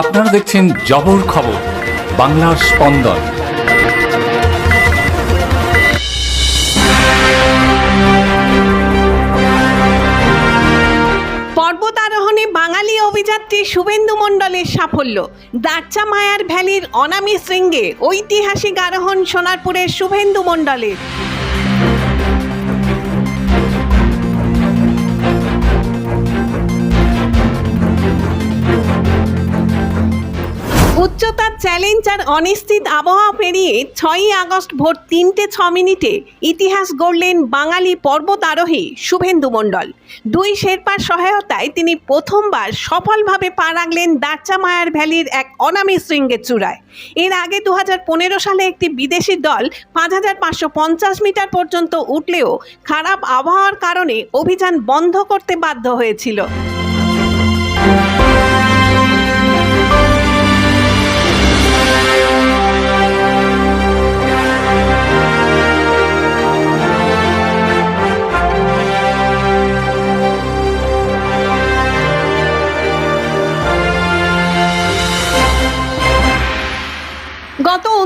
আপনারা দেখছেন জবর খবর, বাংলার স্পন্দন। পর্বত আরোহণে বাঙালি অভিযাত্রী শুভেন্দু মণ্ডলের সাফল্য। দাচ্চা মায়ার ভ্যালির অনামি শৃঙ্গে ঐতিহাসিক আরোহণ সোনারপুরের শুভেন্দু মণ্ডলের। উচ্চতার চ্যালেঞ্জ আর অনিশ্চিত আবহাওয়া পেরিয়ে ছয়ই আগস্ট ভোর তিনটে ছ মিনিটে ইতিহাস গড়লেন বাঙালি পর্বত আরোহী শুভেন্দু মণ্ডল। দুই শেরপার সহায়তায় তিনি প্রথমবার সফলভাবে পা রাখলেন দাচ্চা মায়ার ভ্যালির এক অনামি শৃঙ্গের চূড়ায়। এর আগে দু পনেরো সালে একটি বিদেশি দল পাঁচ হাজার পাঁচশো পঞ্চাশ মিটার পর্যন্ত উঠলেও খারাপ আবহাওয়ার কারণে অভিযান বন্ধ করতে বাধ্য হয়েছিল।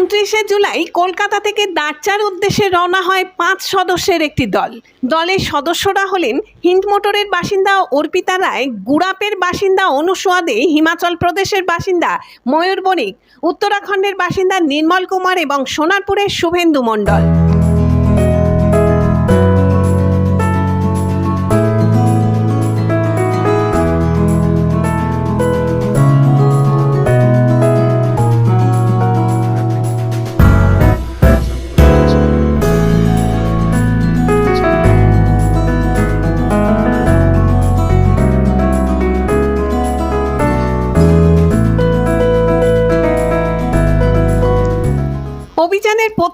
উনত্রিশে জুলাই কলকাতা থেকে দাঁড়চার উদ্দেশ্যে রওনা হয় পাঁচ সদস্যের একটি দল। দলের সদস্যরা হলেন হিন্দমোটরের বাসিন্দা অর্পিতা রায়, গুড়াপের বাসিন্দা অনুসোয়া দে হিমাচল প্রদেশের বাসিন্দা ময়ূর বণিক, উত্তরাখণ্ডের বাসিন্দা নির্মল কুমার এবং সোনারপুরের শুভেন্দু মণ্ডল।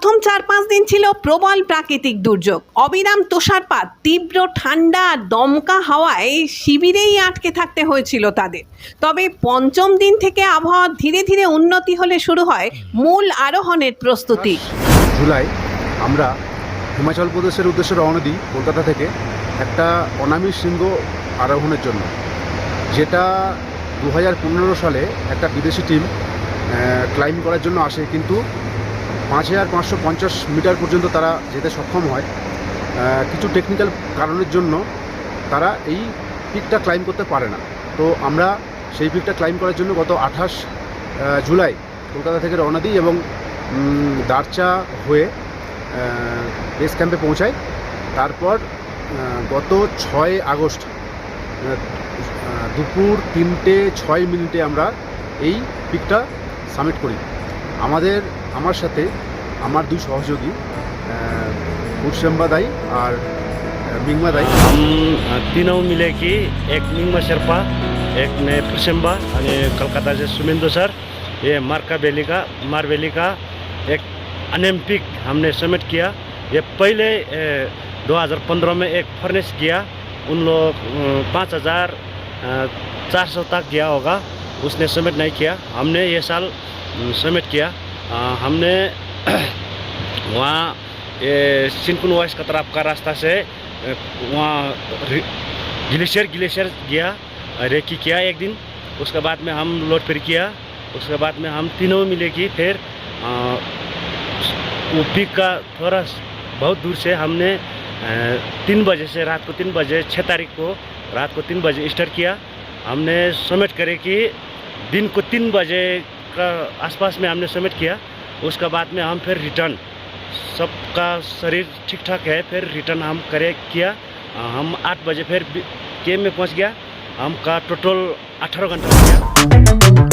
প্রথম চার পাঁচ দিন ছিল প্রবল প্রাকৃতিক দুর্যোগ। অবিরাম তুষারপাত, তীব্র ঠান্ডা দমকা হাওয়ায় শিবিরেই আটকে থাকতে হয়েছিল তাদের। তবে পঞ্চম দিন থেকে আবহাওয়া ধীরে ধীরে উন্নতি হলে শুরু হয় মূল আরোহণের প্রস্তুতি। জুলাই, আমরা হিমাচল প্রদেশের উদ্দেশ্যে রওনা দিই কলকাতা থেকে একটা অনামি শৃঙ্গ আরোহণের জন্য। যেটা দু হাজার পনেরো সালে একটা বিদেশি টিম ক্লাইম্ব করার জন্য আসে। কিন্তু পাঁচ হাজার পাঁচশো পঞ্চাশ মিটার পর্যন্ত তারা যেতে সক্ষম হয়। কিছু টেকনিক্যাল কারণের জন্য তারা এই পিকটা ক্লাইম্ব করতে পারে না। তো আমরা সেই পিকটা ক্লাইম্ব করার জন্য গত আঠাশ জুলাই কলকাতা থেকে রওনা দিই এবং দারচা হয়ে বেস ক্যাম্পে পৌঁছাই। তারপর গত ছয় আগস্ট দুপুর তিনটে ছয় মিনিটে আমরা এই পিকটা সাবমিট করি। আমাদের আমার সাথে আমার দুই সহযোগী কুরশেম্বা দাই আর আহ, মিংমা দাই हम अ, तीनों मिले कि एक मिंगमा शेर्पा एक ने प्रशंबा आणि कलकत्ता से सुमिंदो सर ये मार्का वैली का मार वैली का एक अनेम्पिक हमने सबमिट किया ये पहले दो हज़ार पंद्रह में एक फर्नेस किया उन लोग पाँच हज़ार चार सौ तक गया होगा उसने सबमिट नहीं किया। हमने ये साल सबमिट किया। अ, हमने वहाँ सिंकुन वाइस का तरफ़ का रास्ता से वहाँ ग्लेशियर ग्लेशियर गया रेकी किया एक दिन। उसके बाद में हम लोड फिर किया। उसके बाद में हम तीनों मिले कि फिर पीक का थोड़ा बहुत दूर से हमने तीन बजे से रात को तीन बजे छः तारीख को रात को तीन बजे स्टार्ट किया। हमने सबमिट करे कि दिन को तीन बजे का आसपास में हमने सबमिट किया। उसके बाद में हम फिर रिटर्न सबका शरीर ठीक ठाक है, फिर रिटर्न हम करे किया। हम आठ बजे फिर केम में पहुँच गया। हमका टोटल अठारह घंटा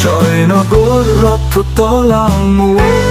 Join a good rock to the long moon